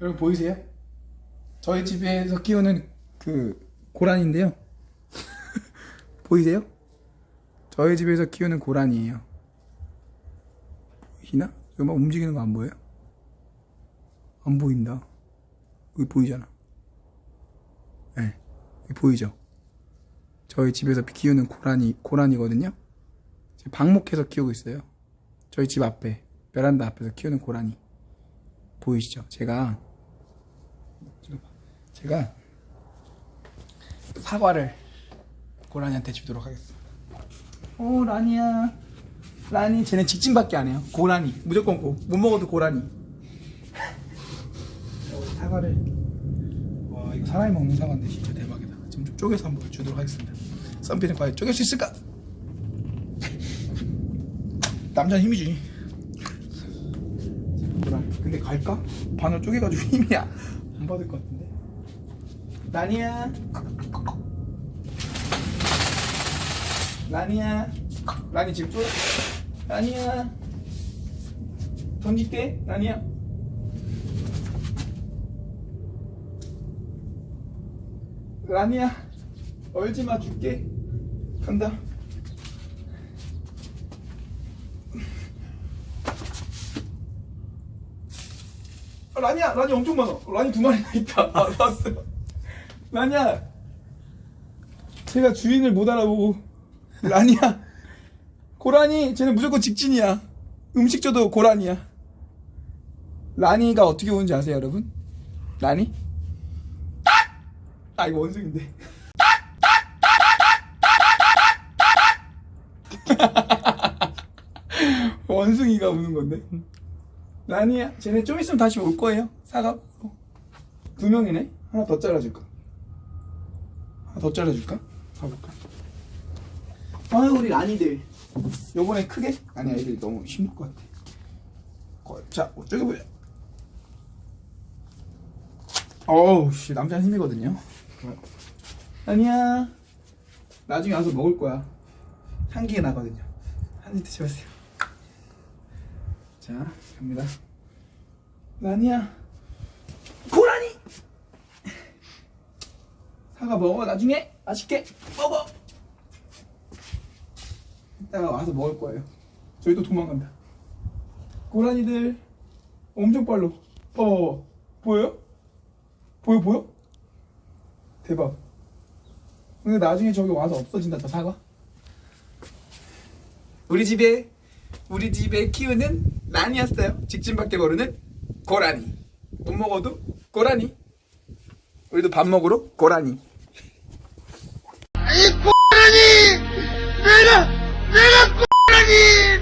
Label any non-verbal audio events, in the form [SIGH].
여러분 보이세요? 저희 집에서 키우는 그 고라니인데요. [LAUGHS] 보이세요? 저희 집에서 키우는 고라니예요. 보이나? 이거 막 움직이는 거 안 보여요? 안 보인다. 여기 보이잖아. 예. 네, 보이죠? 저희 집에서 키우는 고라니거든요. 지금 방목해서 키우고 있어요. 저희 집 앞에, 베란다 앞에서 키우는 고라니. 보이시죠? 제가, 제가 사과를 고라니한테 주도록 하겠습니다. 오, 라니야. 라니, 쟤는 직진밖에 안 해요. 고라니. 무조건 고. 못 먹어도 고라니. 어, 사과를. 와, 이거 사람이 먹는 사과인데 진짜 대박이다. 지금 좀 쪼개서 한번 주도록 하겠습니다. 썸피는 과연 쪼갤 수 있을까? [LAUGHS] 남자는 힘이지. 뭐라? 근데 갈까? 반을 쪼개가지고 [LAUGHS] 힘이 안 받을 것 같은데. 라니야. 라니야. 라니 지금 쪼. 라니야. 던질게. 라니야. 라니야. 얼지 마 줄게. 간다. 아, 라니야, 라니 엄청 많아. 라니 두 마리나 있다. 아, 봤어. 라니야. 제가 주인을 못 알아보고. 라니야. 고라니, 쟤는 무조건 직진이야. 음식 줘도 고라니야. 라니가 어떻게 오는지 아세요, 여러분? 라니? 아, 이거 원숭인데. 원숭이가 우는 건데. 라니야, 쟤네 좀 있으면 다시 올 거예요. 사과. 두 명이네. 하나 더 잘라줄까? 하나 더 잘라줄까? 가볼까? 아유, 우리 라니들. 요번에 크게? 아니, 애들이 너무 힘들 것 같아. 거- 자, 저기 보자. 어우, 씨, 남자는 힘이거든요. 아니야. 나중에 와서 먹을 거야. 향기가 나거든요. 한 입 드셔보세요. 자, 갑니다. 라니야. 고라니! 사과 먹어, 나중에. 맛있게 먹어! 이따가 와서 먹을 거예요. 저희도 도망간다. 고라니들 엄청 빨로. 어, 보여요? 보여, 보여? 대박. 근데 나중에 저기 와서 없어진다, 저 사과. 우리 집에 우리 집에 키우는 라니였어요. 직진밖에 모르는 고라니. 못 먹어도 고라니. 우리도 밥 먹으러 고라니. 이 꼬라니! 내가, 내가 꼬라니!